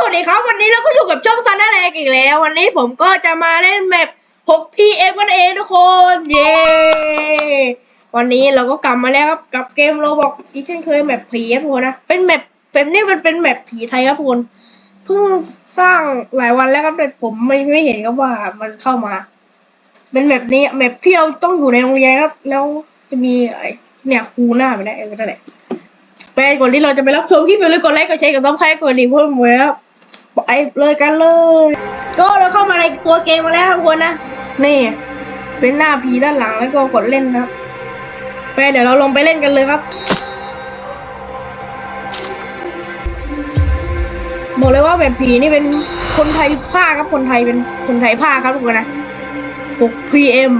สวัสดีครับ วันนี้เราก็อยู่กับช่องซันนาแลกอีกแล้ว วันนี้ผมก็จะมาเล่นแมป 6PM กันเองทุกคน เย้วันนี้เราก็กลับมาแล้วครับกับเกมโรบอกอีกเช่นเคยแมปผีครับทุกคนนะเป็นแมปเป็นนี่มันเป็นแมปผีไทยครับทุกคนเพิ่งสร้างหลายวันแล้วครับแต่ผมไม่ไม่เห็นครับว่ามันเข้ามา เป็นแมปนี้แมปที่เราต้องอยู่ในโรงเรียนครับ แล้วจะมีไอ้เนี่ยครูหน้าไปได้เออนั่นแหละไปก่อนที่เราจะไปรับชมคลิปอย่าลืมกดไลค์กดแชร์กดซับสไครต์กดรีพอร์ตมวยครับ ไปเลยกันเลย ก็เราเข้ามาในตัวเกมมาแล้วทุกคนนะ นี่ เป็นหน้าผีด้านหลังแล้วก็กดเล่นนะไปเดี๋ยวเราลงไปเล่นกันเลยครับ บอกเลยว่าแบบผีนี่เป็นคนไทยภาคครับคนไทยเป็นคนไทยภาคครับทุกคนนะ 6 PM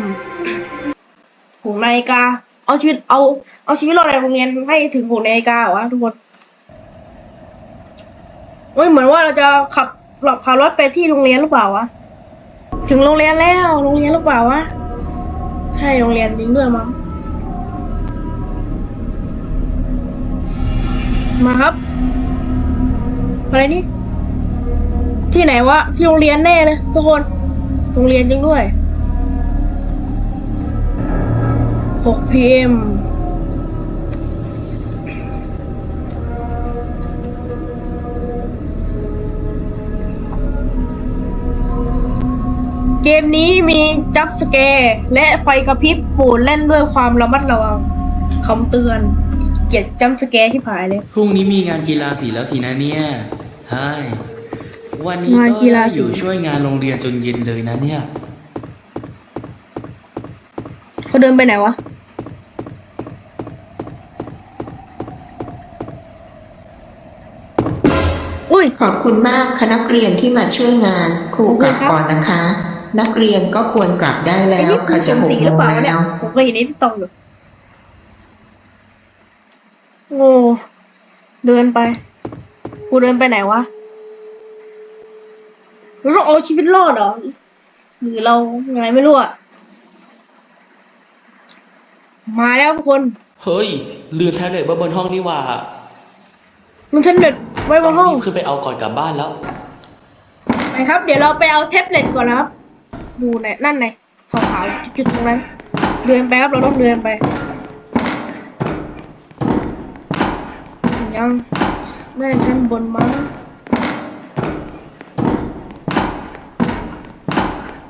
หกนาฬิกาเอาชีวิตเอาเอาชีวิตรอดในโรงเรียนให้ถึงหกนาฬิกาหรอวะทุกคน เฮ้ยเหมือนว่าเราจะขับหลบขับรถไปที่โรงเรียนหรือเปล่าวะถึงโรงเรียนแล้วโรงเรียนหรือเปล่าวะใช่โรงเรียนจริงด้วยมั้งมาครับ อะไรนี่ ที่ไหนวะ ที่โรงเรียนแน่เลยทุกคน โรงเรียนจริงด้วย 6 PM เกมนี้มีจับสแกร์และไฟกระพริบโปรดเล่นด้วยความระมัดระวังคำเตือน เกลียดจัมป์สแกร์ที่ผายเลย พรุ่งนี้มีงานกีฬาสีแล้วสินะเนี่ยใช่วันนี้งานก็กีฬาได้สี อยู่ช่วยงานโรงเรียนจนเย็นเลยนะเนี่ย เขาเดินไปไหนวะ อุ้ย ขอบคุณมากคณะนักเรียนที่มาช่วยงานครูกลับขอบคุณครับ ก่อนนะคะ นักเรียนก็ควรกลับได้ไอ้แล้วนี่คืเขาอสจะมหกศรีหโมรืองเปล่าวะเนี่แล้ยวผมเคยเห็นในทิกตอกอยู่โง่เดินไป กูเดินไปไหนวะเราต้องเอาชีวิตรอดเหรอหรือเราไงไม่รู้อะมาแล้วทุกคน เฮ้ย ลืมแท็บเล็ตไว้บนห้องนี่หว่ามันฉันเด็ดไว้บนห้องรีบขึ้นไปเอาก่อนกลับบ้านแล้ว ไปครับ เดี๋ยวเราไปเอาแท็บเล็ตก่อนนะครับ ดูไหนนั่นไงขาวๆจุดๆตรงนั้นเดินไปครับเราต้องเดินไปยังได้ชั้นบนมั้ง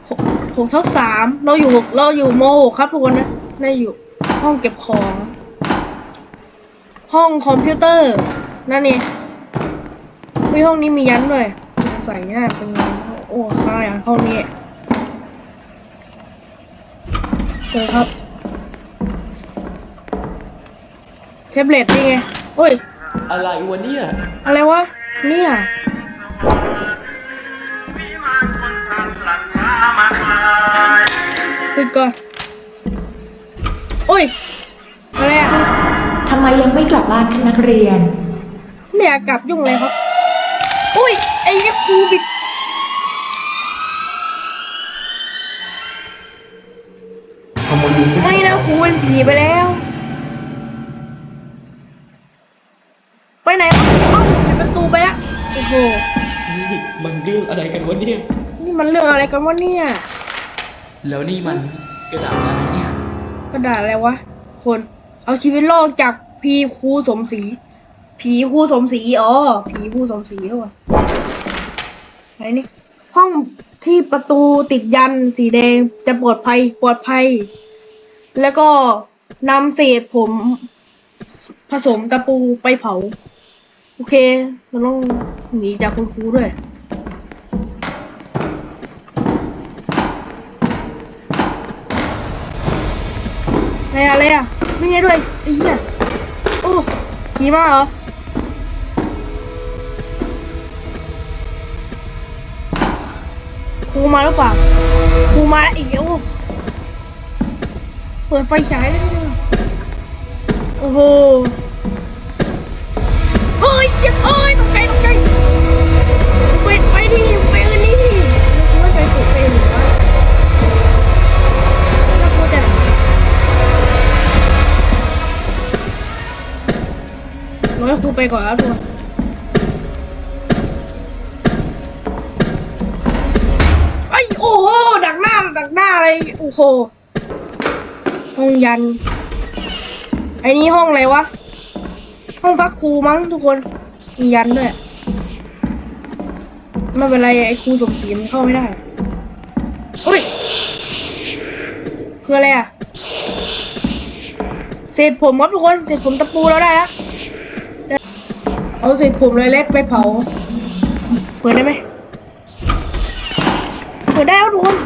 หกหกทับสามเราอยู่เราอยู่โมหกครับทุกคนนะได้อยู่ห้องเก็บของ ห้องคอมพิวเตอร์นั่นนี่เฮ้ยห้องนี้มียันด้วยสงสัยน่าเป็นโอ้ข้างอย่างห้องนี้ เจอครับแท็บเล็ตนี่ไงโอ้ย อะไรวะเนี่ยอะไรวะ เนี่ย ปิดก่อน โอ้ย อะไรอะทำไมยังไม่กลับบ้านคะนักเรียน ไม่อยากกลับยุ่งเลยครับอุ้ย ไอ้เนี่ยครูบิด ไม่นะครูเป็นผีไปแล้ว ไปไหนวะเอ้าปิดประตูไปแล้วโอ้โหนี่มันเรื่องอะไรกันวะเนี่ย นี่มันเรื่องอะไรกันวะเนี่ย แล้วนี่มันกระดาษอะไรเนี่ย กระดาษอะไรวะ คนเอาชีวิตรอดจากพีครูสมศรี ผีครูสมศรีอ๋อผีครูสมศรีเหรอไหนนี่ห้องที่ประตูติดยันสีแดงจะปลอดภัยปลอดภัย แล้วก็นำเศษผมผสมตะปูไปเผา โอเคเราต้องหนีจากคุณครูด้วย อะไรอะไรอะไม่ไงด้วยไอ้เหี้ยโอ้ขี่มาเหรอครูมาหรือเปล่าครูมาอีกแล้ว เปิดไฟฉายเลยด้ยโอ้โห เฮ้ยเฮ้ยตกใจตกใจเปไฟดิไฟอันนี้ไม่ไปเปิไฟหรือวะน่ากลัวจังน้อยครูไปก่อนแล้วทัวคนไอ้โอ้โห ดักหน้า ดักหน้าอะไร โอ้โห ห้องยัน ไอ้นี่ห้องอะไรวะ ห้องพักครูมั้งทุกคน มียันด้วยไม่เป็นไรไอ้ครูสมศรีมันเข้าไม่ได้อุ้ย คืออะไรอะเศษผมครับทุกคน เศษผมตะปูเราได้แล้วเอาเศษผมเลยเล็กไปเผา เปิดได้ไหม เปิดได้แล้วทุกคน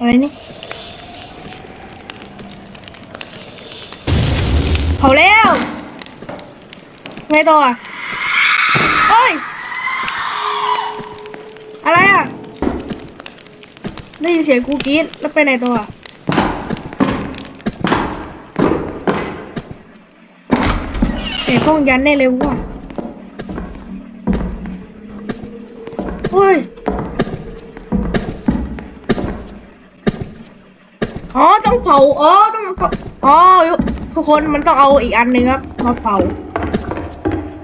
อะไรนี่เผาแล้ว ไงต่ออะเฮ้ย อะไรอะ ได้ยินเสียงกูกรี๊ดแล้วไปไหนต่ออะเอ๋ห้องยันได้เร็วว่ะเฮ้ย อ๋อ ต้องเผา อ๋อ ต้องต้องอ๋อ ทุกคนมันต้องเอาอีกอันหนึ่งครับมาเผา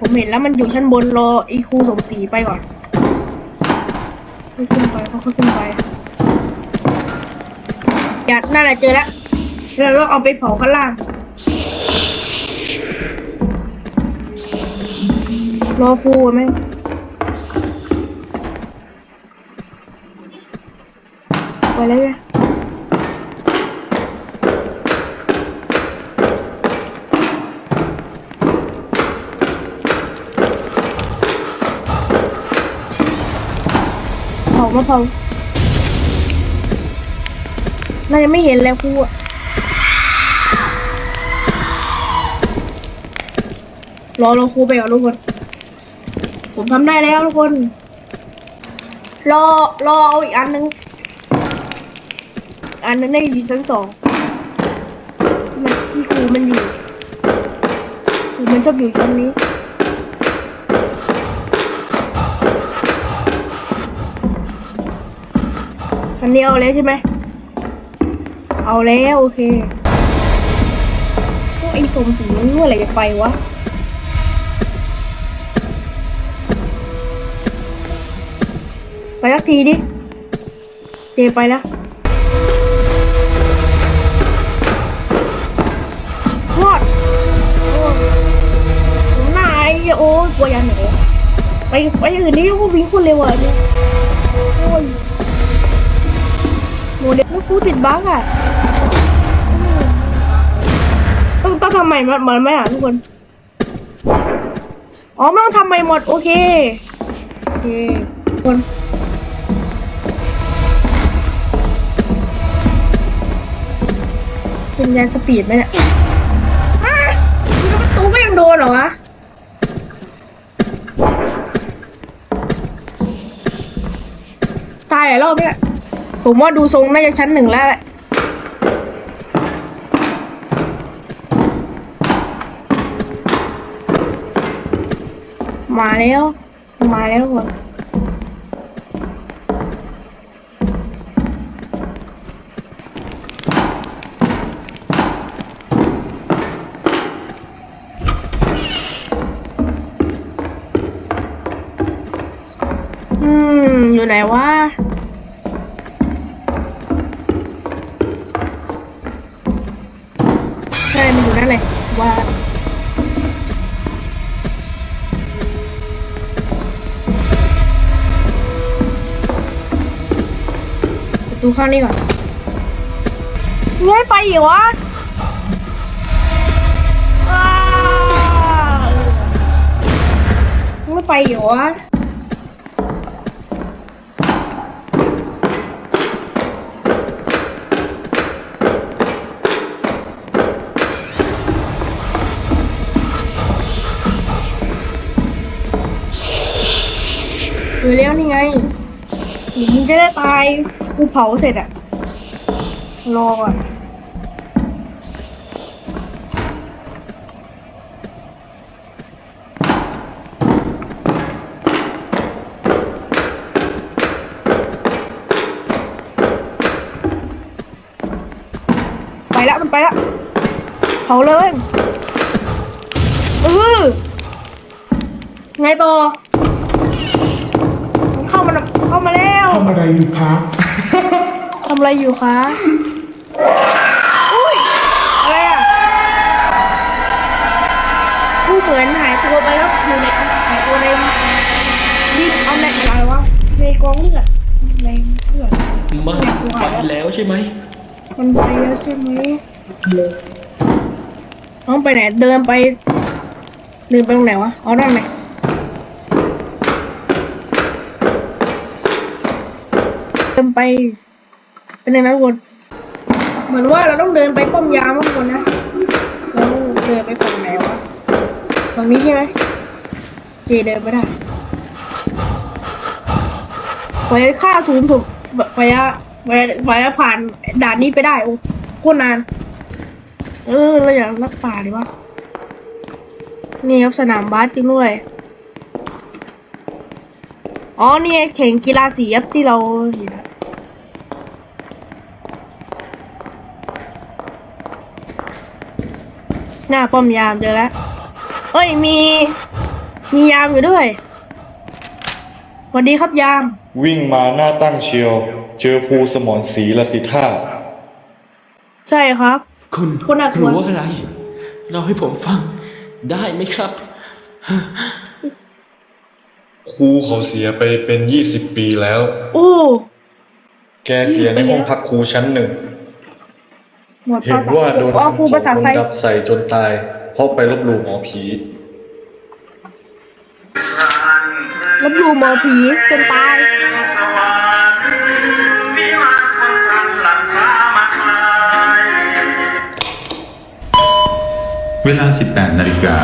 ผมเห็นแล้วมันอยู่ชั้นบนรออีครูสมศรีไปก่อนขึ้นไปค่อยขึ้นไปอย่านั่นแหละเจอแล้วแล้วเราเอาไปเผาข้างล่างรอฟูไหมไปเลย ไงเผามาเผาเรายังไม่เห็นแล้วครูอะรอรอครูไปก่อนทุกคน ผมทำได้แล้วทุกคน รอรอเอาอีกอันนึง อันนึงได้อยู่ชั้นสองที่มันที่ครูมันอยู่ครูมันชอบอยู่ชั้นนี้ ชั้นนี้เอาแล้วใช่ไหม เอาแล้วโอเคพวกไอ้สมศรีมันเมื่อไรจะไปวะไปสักทีดิ เจไปแล้ววอดโอ้ยหน้าไอ้โอ้ยกลัวยันเหนอไปไปอื่นนี่พวกวิ่งคนเร็วอะเนี่ย เดลแล้วกูติดบั๊กอะต้องต้องทำใหม่เหมือนไหมอะทุกคนอ๋อไม่ต้องทำใหม่หมดโอเคโอเคทุกคนเป็นยานสปีดไหมเนี่ยอ้าประตูก็ยังโดนเหรอวะตายหลายรอบเนี่ย ผมว่าดูทรงน่าจะชั้นหนึ่งแล้วแหละมาแล้ว มาแล้วทุกคนอืมอยู่ไหนวะ ประตูข้างนี้ก่อนเฮ้ยไปอีกวะอ้าวไม่ไปอีกวะเออแล้วนี่ไงมึงจะได้ตาย กูเผาเสร็จอะรอก่อนไปล้วมันไปล้วเผาเลยเออไงต่อเข้ามาแล้ว ทำอะไรอยู่คะ ทำอะไรอยู่คะอุ้ยอะไรอะกูเหมือนหายตัวไปแล้วอยู่ในหายตัวในนี่เอาในอะไรวะในกองเลือดในเลือดมันไปแล้วใช่ไหมมันไปแล้วใช่ไหมน้องไปไหนเดินไปเดินไปตรงไหนวะอ๋อนั่นไง เดินไป เป็นยังไงทุกคน เหมือนว่าเราต้องเดินไปป้อมยามทุกคนนะเราต้องเดินไปฝั่งไหนวะฝั่งนี้ใช่ไหมเคเดินไปได้กว่าจะฆ่าศูนย์ถูกกว่าจะกว่าจะกว่าจะผ่านด่านนี้ไปได้โอ้โคตรนาน เออเราอยากรักป่าดีวะนี่ครับสนามบาสจริงด้วย อ๋อนี่ไงแข่งกีฬาสีครับที่เราเห็นอะหน้าป้อมยามเจอแล้ว เอ้ยมี มียามอยู่ด้วยสวัสดีครับยาม วิ่งมาหน้าตั้งเชียว เจอครูสมรศรีละสิท่า ใช่ครับ คุณคุณน่ากลัว รู้อะไร เราให้ผมฟังได้ไหมครับ ครูเขาเสียไปเป็นยี่สิบปีแล้ว โอ้ แกเสียในห้องพักครูชั้นหนึ่ง หมดเห็ภานษาว่าโดนอ๋อครูน้ำภาษาของไทมนยต์ดับใส่จนตาย เพราะไปลบหลู่หมอผี ลบหลู่หมอผีจนตาย เวลา 18นาฬิกา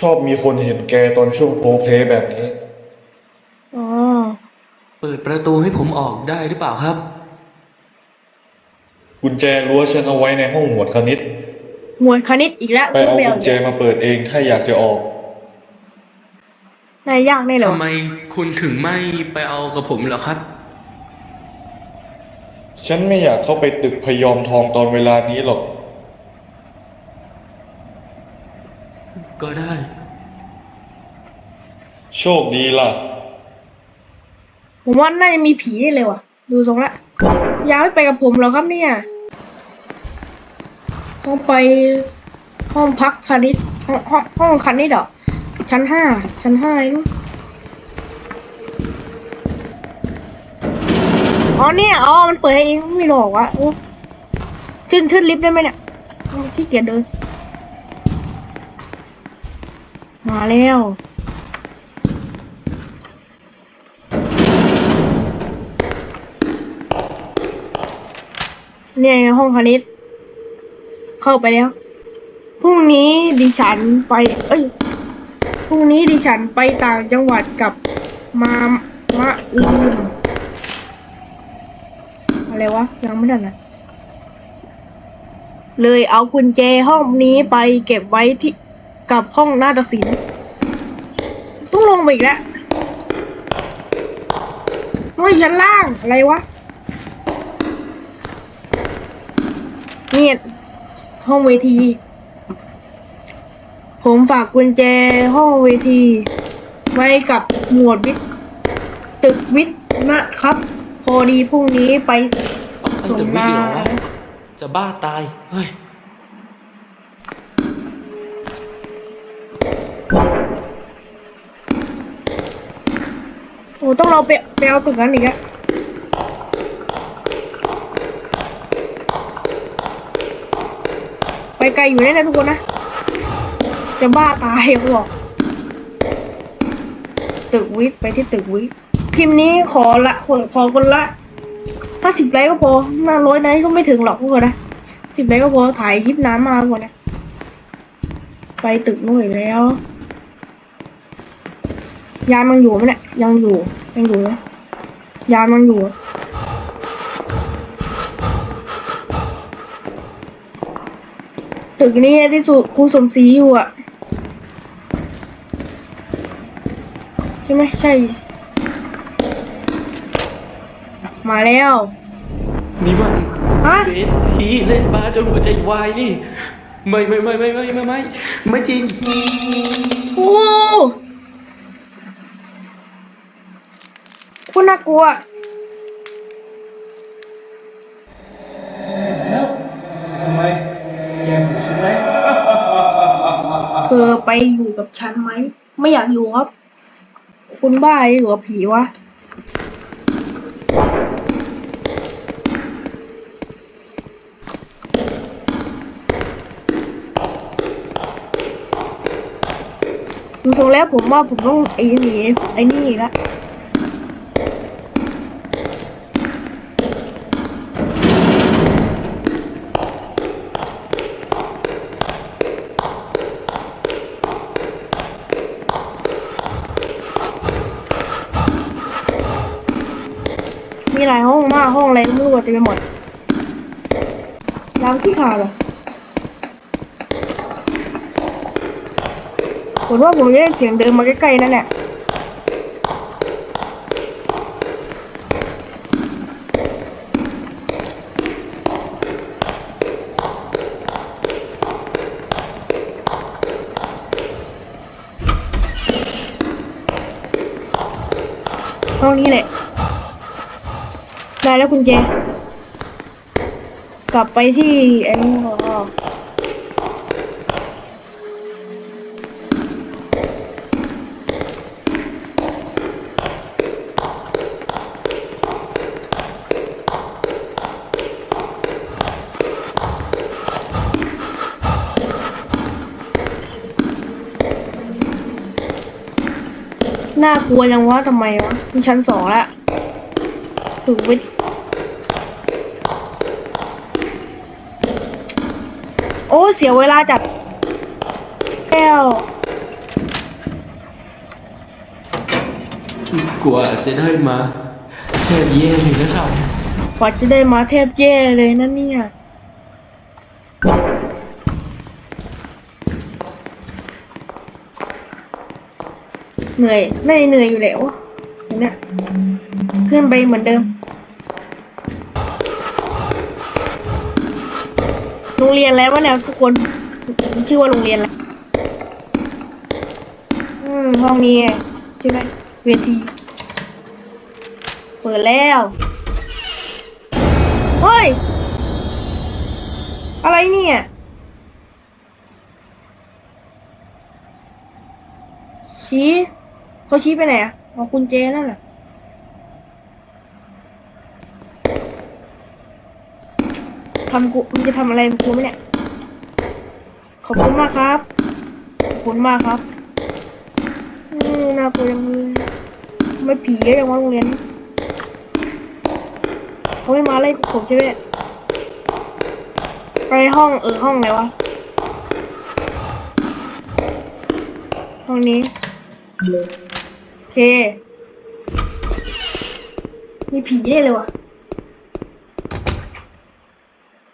ชอบมีคนเห็นแกตอนช่วงโพลเพลย์แบบนี้ อ๋อ เปิดประตูให้ผมออกได้หรือเปล่าครับ กุญแจรั้วฉันเอาไว้ในห้องหมวดคณิต หมวดคณิตอีกแล้วไปเอากุญแจมาเปิดเองถ้าอยากจะออก นายยากแน่เลยทำไมคุณถึงไม่ไปเอากับผมเหรอครับ ฉันไม่อยากเข้าไปตึกพยอมทองตอนเวลานี้หรอก ก็ได้ โชคดีล่ะ ผมว่าน่าจะมีผีเลยว่ะ ดูทรงละยาวไม่ไปกับผมเหรอครับเนี่ย ต้องไปห้องพักคณิตห้องห้องห้องคณิตเหรอชั้นห้าชั้นห้าไอ้นู่นอ๋อเนี่ยอ๋อมันเปิดเองไม่หรอกวะโอ้ขึ้นขึ้นลิฟต์ได้ไหมเนี่ยขี้เกียจเดิน มาแล้วเนี่ยห้องคณิต เข้าไปแล้ว พรุ่งนี้ดิฉันไป เอ้ย พรุ่งนี้ดิฉันไปต่างจังหวัดกับมามะลืมอะไรวะ ยังไม่ได้นะเลยเอากุญแจห้องนี้ไปเก็บไว้ที่ กับห้องนาฏศิลป์ต้องลงไปอีกแล้วน้อยชั้นล่างอะไรวะเนี่ยห้องเวที ผมฝากกุญแจห้องเวที ไว้กับหมวดวิทย์ตึกวิทย์นะครับ พอดีพรุ่งนี้ไปสมแต่วิ่นางเหรอวะจะบ้าตาย เฮ้ย ต้องเราไปไปเอาตึกนั้นอีกอะไปไกลอยู่แน่ๆทุกคนนะ จะบ้าตายเขาบอกตึกวิทไปที่ตึกวิทย์คลิปนี้ขอละคนขอคนละถ้าสิบไลค์ก็พอหน้าร้อยไลค์ก็ไม่ถึงหรอกพวกคนนะสิบไลค์ก็พอถ่ายคลิปน้ำมาก่อนนะ ไปตึกนู่นอีกแล้ว ยามยังอยู่ไหมเนี่ยยังอยู่ยังอยู่นะยามยังอยู่ ตึกนี้ที่สุครูสมศรีอยู่อะใช่ไหมใช่ มาแล้วนี่มันฮะเบสที่เล่นบาสจนหัวใจวายนี่ ไม่ไม่ไม่ไม่ไม่ไม่ไม่ไม่จริง โอ้ คุณน่ากลัวทำไม แกหูใช่ไหมเธอไปอยู่กับฉันไหม ไม่อยากอยู่ครับ คุณบ้าอยู่กับผีวะ ดูทรงแล้วผมว่าผมต้องไอ้หนีไอ้นี่ละมีหลายห้องมากห้องอะไรก็ไม่รู้อะเต็มไปหมดล้างที่ขาดเหรอผมว่าผมจะได้เสียงเดินมาใกล้ๆนั่นแหละห้องนี้แหละ ได้แล้วคุณเจ กลับไปที่ไอ้นี่อ๋อน่ากลัวยังวะทำไมวะมีชั้นสองแล้วถูกไปโอ้ เสียเวลาจัดแก้วกว่าจะได้มาแทบแย่เลยนะครับกว่าจะได้มาแทบแย่เลยนะเนี่ยเหนื่อยไม่เหนื่อยอยู่แล้วเห็นเนี่ยขึ้นไปเหมือนเดิม โรงเรียนแล้ววะเนี่ยทุกคนชื่อว่าโรงเรียนอะไรอืมห้องนี้ใช่ไหมเวทีเปิดแล้วเฮ้ย อะไรเนี่ยชี้เขาชี้ไปไหนอะเอาคุณเจนั่นแหละ ทำกูมึงจะทำอะไรกูไหมเนี่ย ขอบคุณมากครับ ขอบคุณมากครับอืมน่ากลัวยังเลยไม่ผีเยอะยังวะโรงเรียนเขาไม่มาไล่ผมใช่ไหมไปห้องเออห้องไหนวะ ห้องนี้โอเค มีผีได้เลยวะ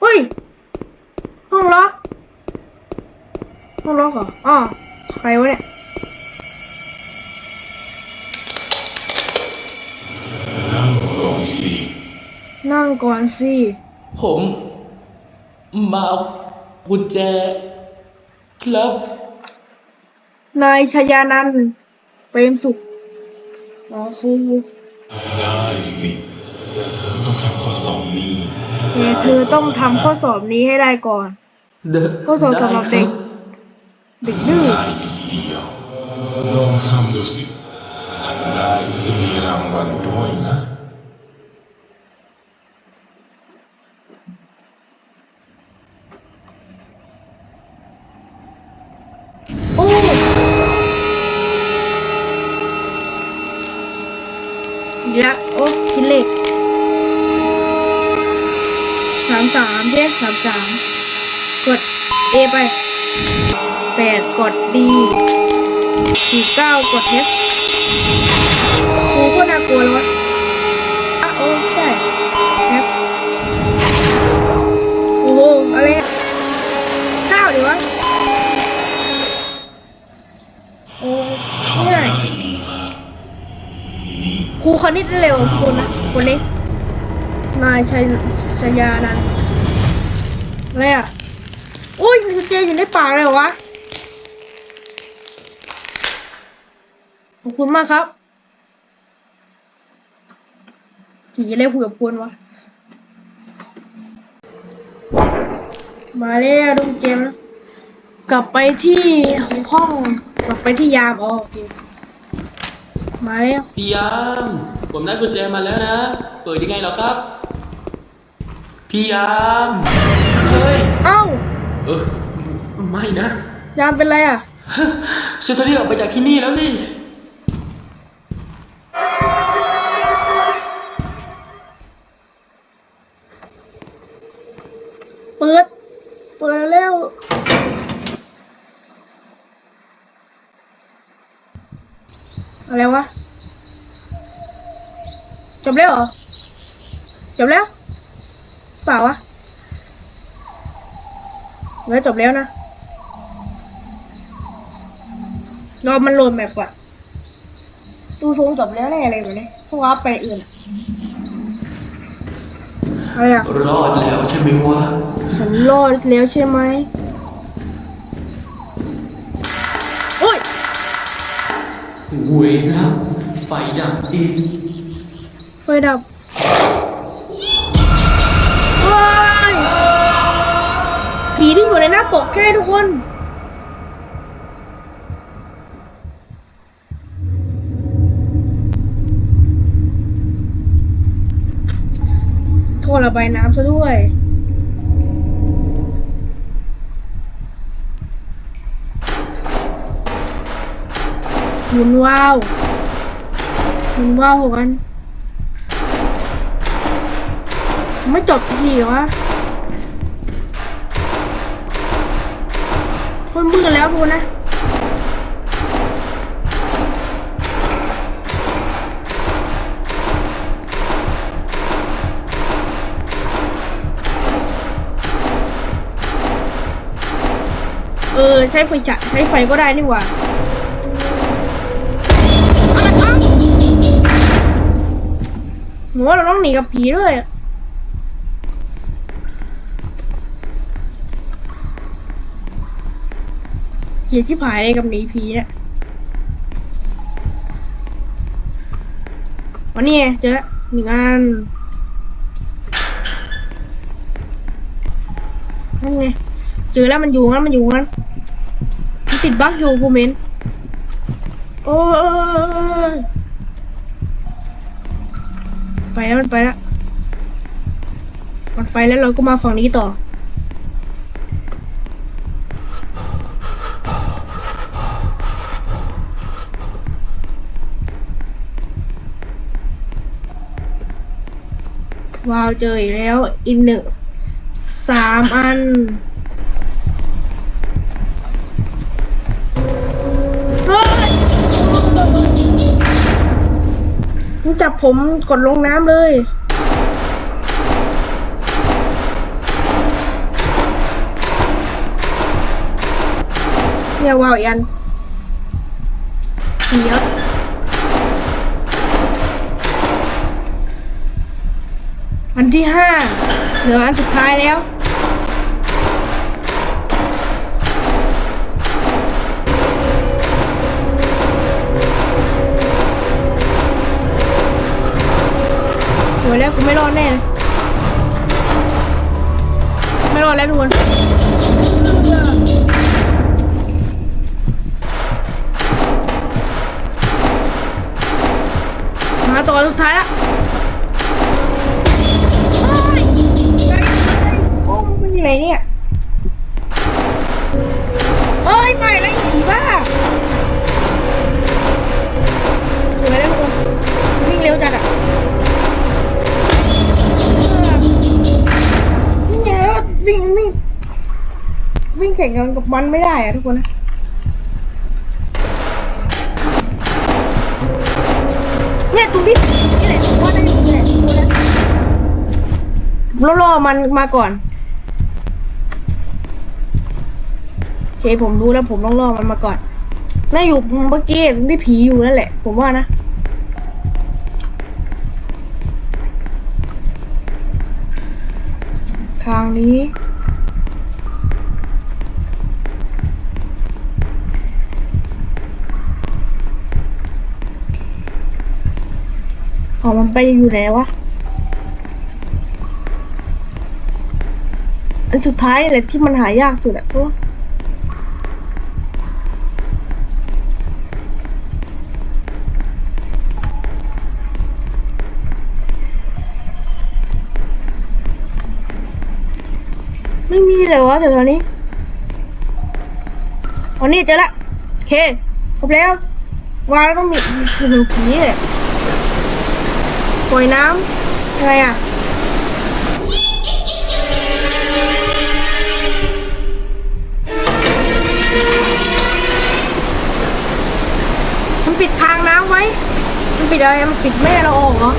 เฮ้ย ห้องล็อก ห้องล็อกเหรออ๋อใครวะเนี่ยนั่งก่อนสิ ผม มาเอากุญแจ ครับ นายชยานันท์เปรมสุขอ๋อครูได้สิเธอต้องทำข้อสอบนี้แต่เธอต้องทำข้อสอบนี้ให้ได้ก่อน เดข้อสอบสำหรับเด็กเด็ ดื้อได้อีกเดียวลองทำดูสิทำได้จะมีรางวัลด้วยนะโอ้อีกแล้วโอ้คิดเลขสามสามแยกสามสามกด A ไป แปดกด D สี่เก้ากด F ครูก็น่ากลัวเลยวะอะโอ้ใช่ F โอ้โหอะไรอะเก้าดิวะ โอ้เหนื่อยครูคนนี้เร็วคุณนะคนนี้ นายชัยชยานันอะไรอะอุ้ยมีกุญแจอยู่ในป่ากเลยเหรวะ อบคุณมากครับผีอะไรคุยกับคนวะ มาแล้วดุงเจมส์กลับไปที่ห้อง กลับไปที่ยามอ๋อโอเคมาแล้วพี่ยาม ผมได้กุญแจมาแล้วนะ เปิดยังไงเหรอครับ พี่ยาม เฮ้ย เอ้า เออ ไม่นะ ยามเป็นไรอะ ฉันต้องรีบออกไปจากที่นี่แล้วสิ เปิด เปิดแล้วอะไรวะ จบแล้วเหรอ จบแล้ว เปล่าวะแล้วจบแล้วนะ รอมันโหลดแมปก่อนดูทรงจบแล้วแน่อะไรแบบนี้พวกว่าไปอื่นอะไรอะรอดแล้วใช่ไหมวะ ฉันรอดแล้วใช่ไหมโอ้ยเวยแล้วไฟดับอีก ไฟดับว้ายผีที่อยู่ในหน้าปกใช่ไหมทุกคนโทษระบายน้ำซะด้วย หมุนว้าวหมุนว้าวกันไม่จบทีเหรอวะคนมืดแล้วพูนะเออใช้ไฟฉายใช้ไฟก็ได้นี่หว่า หนูว่าเราต้องหนีกับผีด้วยเขียนชิบหายเลยกับหนีผีเนี่ยวันนี้เจอแล้วหนึ่งอันนั่นไง เจอแล้วมันอยู่งั้นมันอยู่งั้นมันติดบั๊กอยู่กูเมนโอ้ย ไปแล้วมันไปแล้วมันไปแล้วเราก็มาฝั่งนี้ต่อ ว้าวเจออีกแล้วอีกหนึ่งสามอัน จับผมกดลงน้ำเลย เนี่ยว้าวอีกอันเขียวันที่ห้าเหลืออันสุดท้ายแล้ว โหยแล้วกูไม่รอดแน่เลยไม่รอดแล้วทุกคนมาต่อสุดท้ายละโอ้ยมันอยู่ไหนเนี่ย แข่งกันกับมันไม่ได้อะทุกคนนะเนี่ยตรงที่ผีนี่แหละผมว่าได้อยู่แหละทุกคนนะผมรอๆมันมาก่อนโอเคผมรู้แล้วผมต้องรอมันมาก่อนน่าอยู่เมื่อกี้ตรงที่ผีอยู่นั่นแหละ ผมว่านะทางนี้ อ๋อมันไปอยู่ไหนวะ อันสุดท้ายแหละที่มันหายากสุดอะโอ้ไม่มีเลยวะแถวๆนี้อ๋อนี่เจอละโอเค ครบแล้ววางแล้วต้องมีคือหนึ่งผีเลย ปล่อยน้ำยังไงอะมันปิดทางน้ำไว้ มันปิดอะไร มันปิดแม่เราออกเหรอ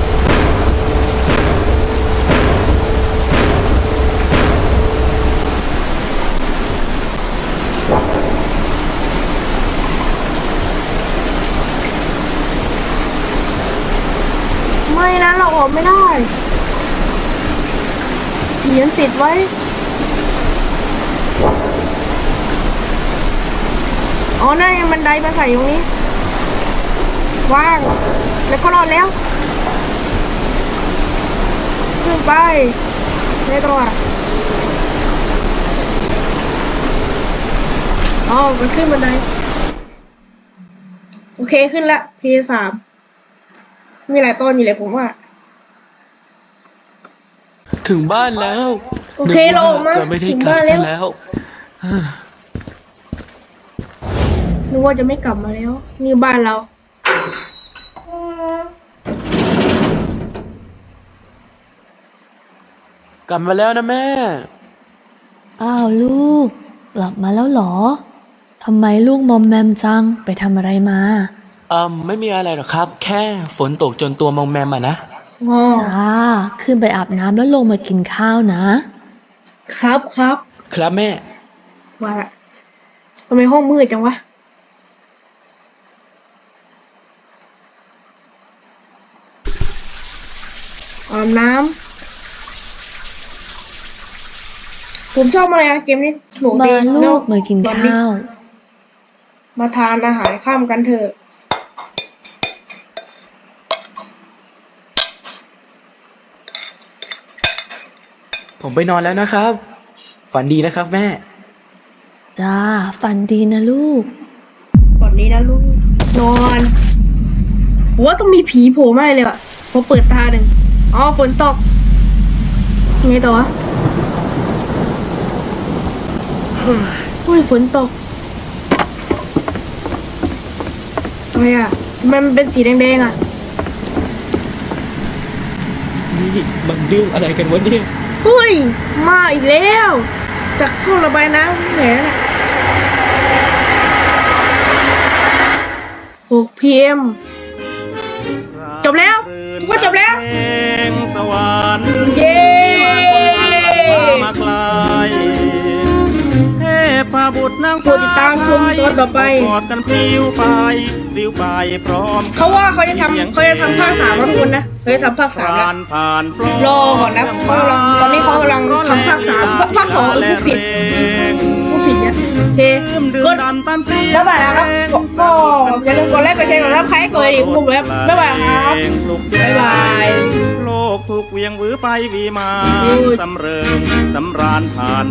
ไม่นะ เรา ออกไม่ได้เขียนปิดไว้ อ๋อนั่นบันไดมาใส่ตรงนี้ ว่าง แล้วก็รอดแล้ว ขึ้นไปเรียกว่าอ๋อมันขึ้นบันได โอเคขึ้นละ P สามมีหลายตอนอยู่เลยผมว่า ถึงบ้านแล้วโอเคนึกเราออกมาว่าจะไม่ได้ถึงกลับบ้านซะแล้วแล้วนึกว่าจะไม่กลับมาแล้ว นี่บ้านเรา กลับมาแล้วนะแม่ อ้าวลูก กลับมาแล้วเหรอทำไมลูกมอมแมมจังไปทำอะไรมาอืมไม่มีอะไรหรอกครับ แค่ฝนตกจนตัวมองแมมอะนะอ๋อ จ้า ขึ้นไปอาบน้ำแล้วลงมากินข้าวนะ ครับครับ ครับแม่ ว่าละทำไมห้องมืดจังวะ อาบน้ำ ผมชอบอะไรอะเกมนี้สนุกมาดีลูแล้วกมากินตอนนี้ข้าว มาทานอาหารข้ามกันเถอะ ผมไปนอนแล้วนะครับ ฝันดีนะครับแม่ จ้าฝันดีนะลูก ก่อนนี้นะลูก นอนผมว่าต้องมีผีโผล่มาเลยว่ะพอเปิดตาหนึ่งอ๋อฝนตกไงต่อวะอุ้ยฝนตกอะไรอะทำไมมันเป็นสีแดงๆอะ นี่มันเรื่องอะไรกันวะเนี่ย เฮ้ย มาอีกแล้ว จากท่อระบายน้ำแหนน่ะ6 pm จบแล้วคิดว่าจบแล้วสวรรค์เย้มาไกลเทพบุตรนางโปรดติดตามชมตอนต่อไปกอดกันพลิ้วไปพลิ้วไปพร้อมเขาว่าเขาจะทำเขาจะทำภาคสามแล้วทุกคนนะเขาจะทำภาคสามแล้วผ่านรอก่อนนะเขากำลังตอนนี้เขากำลังทำภาคสามภาคสองเออผู้ผิดผู้ผิดเนี่ยโอเคก็มดันตันะครับก็อย่าลืมกดไลค์กดแชร์กดซับสไครต์กดกระดิ่งปุ่มแล้วบ๊ายบายครับบ๊ายบายโลกถูกเวียงหวือไปวีมาสำเริงสำราญผ่าน